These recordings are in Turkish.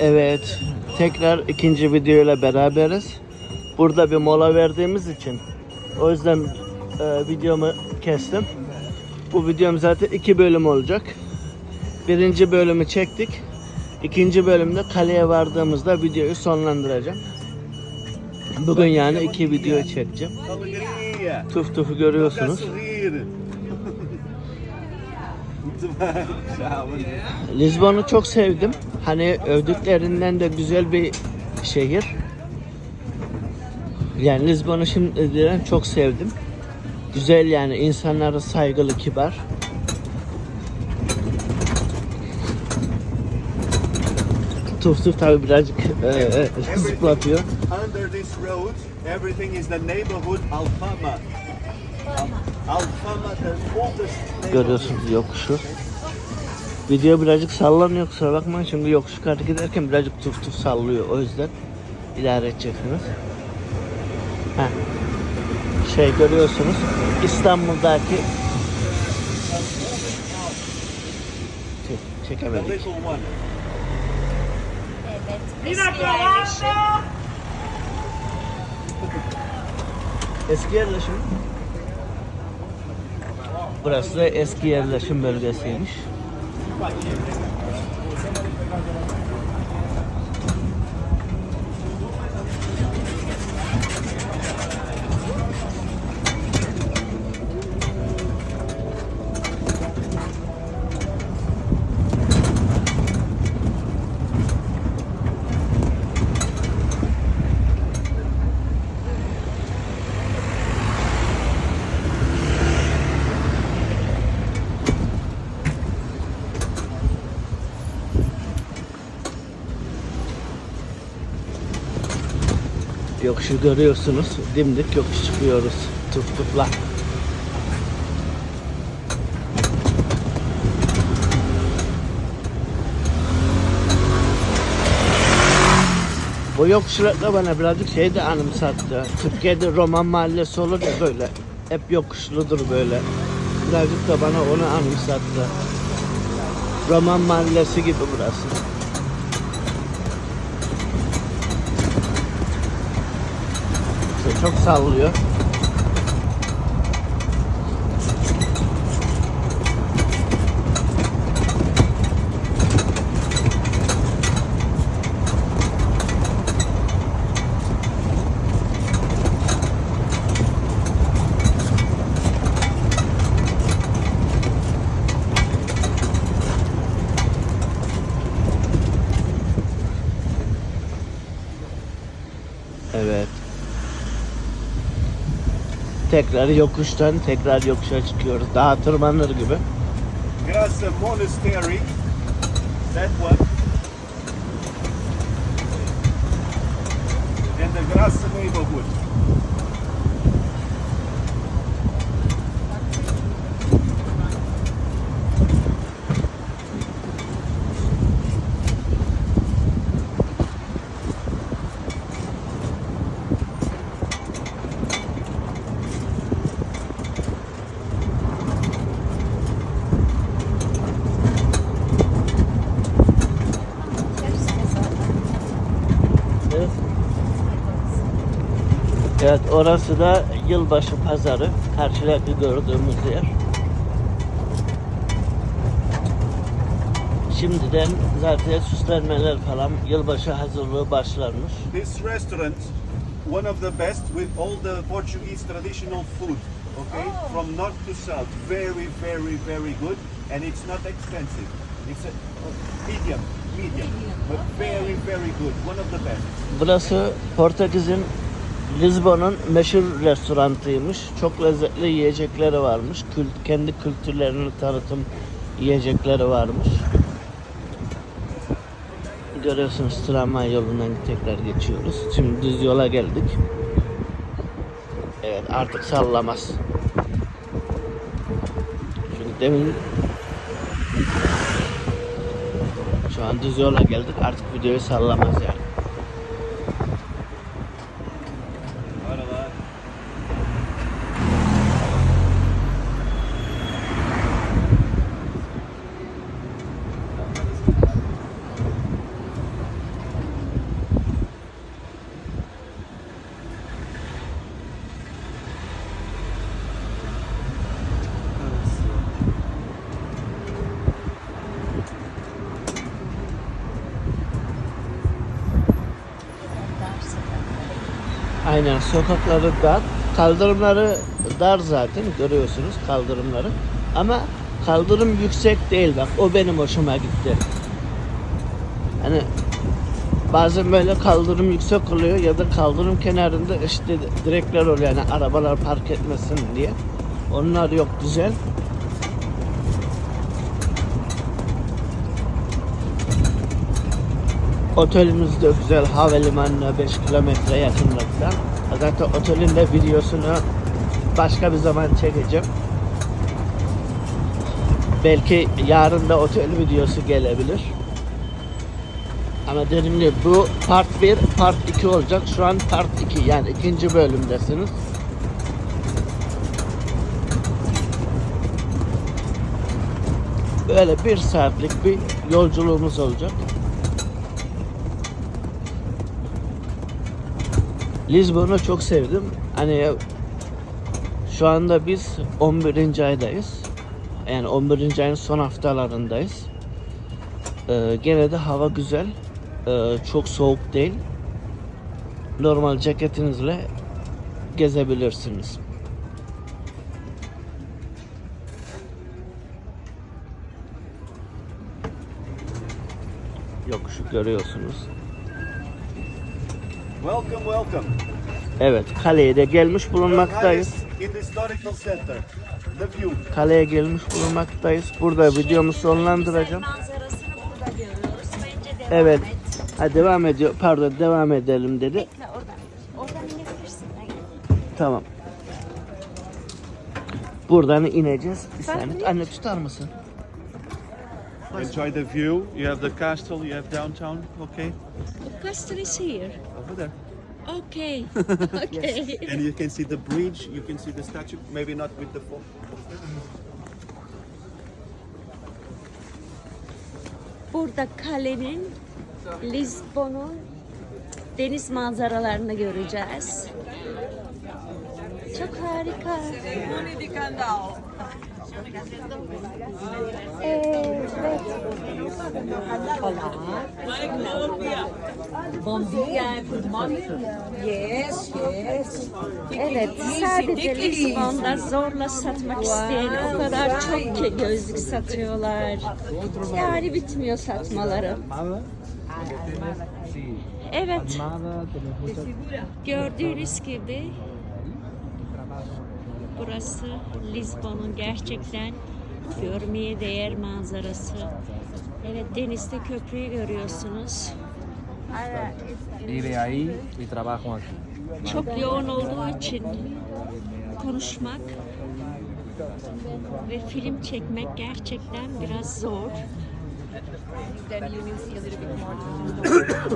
Evet, tekrar ikinci videoyla beraberiz. Burada bir mola verdiğimiz için o yüzden e, videomu kestim. Bu videom zaten iki bölüm olacak. Birinci bölümü çektik. İkinci bölümde kaleye vardığımızda videoyu sonlandıracağım. Bugün yani iki video çekeceğim. Tuf tufu görüyorsunuz. Lizbon'u çok sevdim. Hani övdüklerinden de güzel bir şehir. Yani Lizbon'u şimdiden çok sevdim. Güzel yani insanları saygılı, kibar. Tuf tuf tabi birazcık e, e, zıplatıyor. Under this road, everything is the neighborhood Alfama. Al- Alfama. Görüyorsunuz yokuşu. Video birazcık sallanıyor kusura bakmayın çünkü yokuş yukarı giderken birazcık tuf tuf sallıyor o yüzden idare edeceksiniz. Heh. Şey görüyorsunuz İstanbul'daki The çekemedik. Evet. Eski yerleşim. Eski yerleşim. Burası da eski yerleşim bölgesiymiş. Yokuşu görüyorsunuz. Dimdik yokuş çıkıyoruz. Tuf tufla. Bu yokuşlarla bana birazcık şey de anımsattı. Türkiye'de roman mahallesi olur ya böyle. Hep yokuşludur böyle. Birazcık da bana onu anımsattı. Roman mahallesi gibi burası. Çok sallıyor. Evet. Tekrar yokuştan tekrar yokuşa çıkıyoruz. Daha tırmanır gibi. Graça Monastery. That one. And the Graça neighborhood. Evet. Evet orası da yılbaşı pazarı. Karşıdaki gördüğümüz yer. Şimdiden zaten süslenmeler falan yılbaşı hazırlığı başlanmış. This restaurant, one of the best with all the Portuguese traditional food. Okay, from north to south, very, very, very good, and it's not expensive. It's a medium, medium, but very, very good. One of the best. Burası Portekiz'in Lizbon'un meşhur restorantıymış. Çok lezzetli yiyecekleri varmış. Kült, kendi kültürlerini tanıtım yiyecekleri varmış. Görüyorsunuz tramvay yolundan tekrar geçiyoruz. Şimdi düz yola geldik. Evet artık sallamaz. Çünkü demin şu an düz yola geldik artık videoyu sallamaz yani. Aynen sokakları dar. Kaldırımları dar zaten görüyorsunuz kaldırımları. Ama kaldırım yüksek değil bak o benim hoşuma gitti. Hani bazen böyle kaldırım yüksek oluyor ya da kaldırım kenarında işte direkler oluyor yani arabalar park etmesin diye. Onlar yok güzel. Otelimiz de güzel havalimanına 5 kilometre yakınlıkta. Zaten otelin de videosunu başka bir zaman çekeceğim. Belki yarın da otel videosu gelebilir. Ama dediğim gibi bu part 1, part 2 olacak. Şu an part 2 yani ikinci bölümdesiniz. Böyle bir saatlik bir yolculuğumuz olacak. Lisbon'u çok sevdim. Hani şu anda biz 11. aydayız. Yani 11. ayın son haftalarındayız. Ee, gene de hava güzel. Ee, çok soğuk değil. Normal ceketinizle gezebilirsiniz. Yokuşu görüyorsunuz. Welcome, welcome. Evet, kaleye de gelmiş bulunmaktayız. Kaleye gelmiş bulunmaktayız. Burada videomu sonlandıracağım. Manzarasını burada görüyoruz. Bence devam Evet. et. Ha devam ediyor. Pardon, devam edelim dedi. Bekle oradan. Oradan inebilirsin. Tamam. Buradan ineceğiz. Bir saniye. Anne tutar mısın? Enjoy the view. You have the castle, you have downtown. Okay. The castle is here. Over there. Okay. okay. And you can see the bridge, you can see the statue, maybe not with the fo- Burada kalenin Lisbon'un deniz manzaralarını göreceğiz. Çok harika. Bom morning. Yes, yes. Evet, sadece Lisbon'da zorla satmak isteyen o kadar çok ki gözlük satıyorlar. Yani bitmiyor satmaları. Evet, gördüğünüz gibi burası Lisbon'un gerçekten görmeye değer manzarası. Evet, denizde köprüyü görüyorsunuz. Vive ahí y trabajo aquí. Çok yoğun olduğu için konuşmak ve film çekmek gerçekten biraz zor.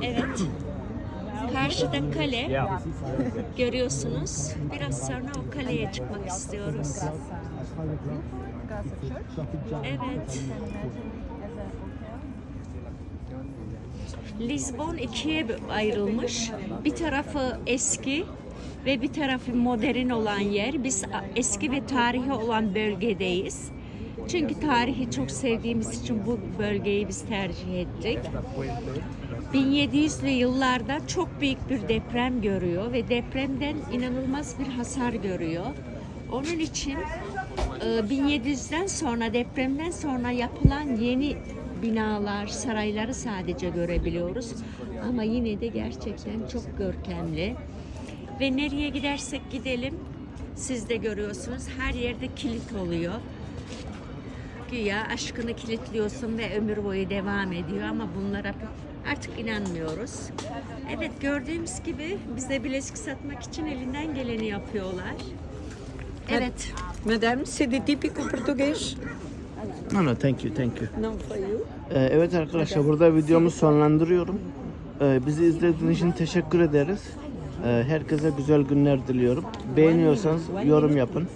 Evet. Karşıda kale görüyorsunuz. Biraz sonra o kaleye çıkmak istiyoruz. Evet. Lisbon ikiye ayrılmış. Bir tarafı eski ve bir tarafı modern olan yer. Biz eski ve tarihi olan bölgedeyiz. Çünkü tarihi çok sevdiğimiz için bu bölgeyi biz tercih ettik. 1700'lü yıllarda çok büyük bir deprem görüyor ve depremden inanılmaz bir hasar görüyor. Onun için e, 1700'den sonra depremden sonra yapılan yeni binalar, sarayları sadece görebiliyoruz. Ama yine de gerçekten çok görkemli. Ve nereye gidersek gidelim siz de görüyorsunuz her yerde kilit oluyor. Güya aşkını kilitliyorsun ve ömür boyu devam ediyor ama bunlara artık inanmıyoruz. Evet gördüğümüz gibi bize bilezik satmak için elinden geleni yapıyorlar. Evet. Madame, c'est des típico português? No no thank you thank you. Não foi eu? Ee, evet arkadaşlar burada videomu sonlandırıyorum. Ee, bizi izlediğiniz için teşekkür ederiz. Ee, herkese güzel günler diliyorum. Beğeniyorsanız yorum yapın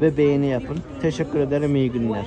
ve beğeni yapın. Teşekkür ederim iyi günler.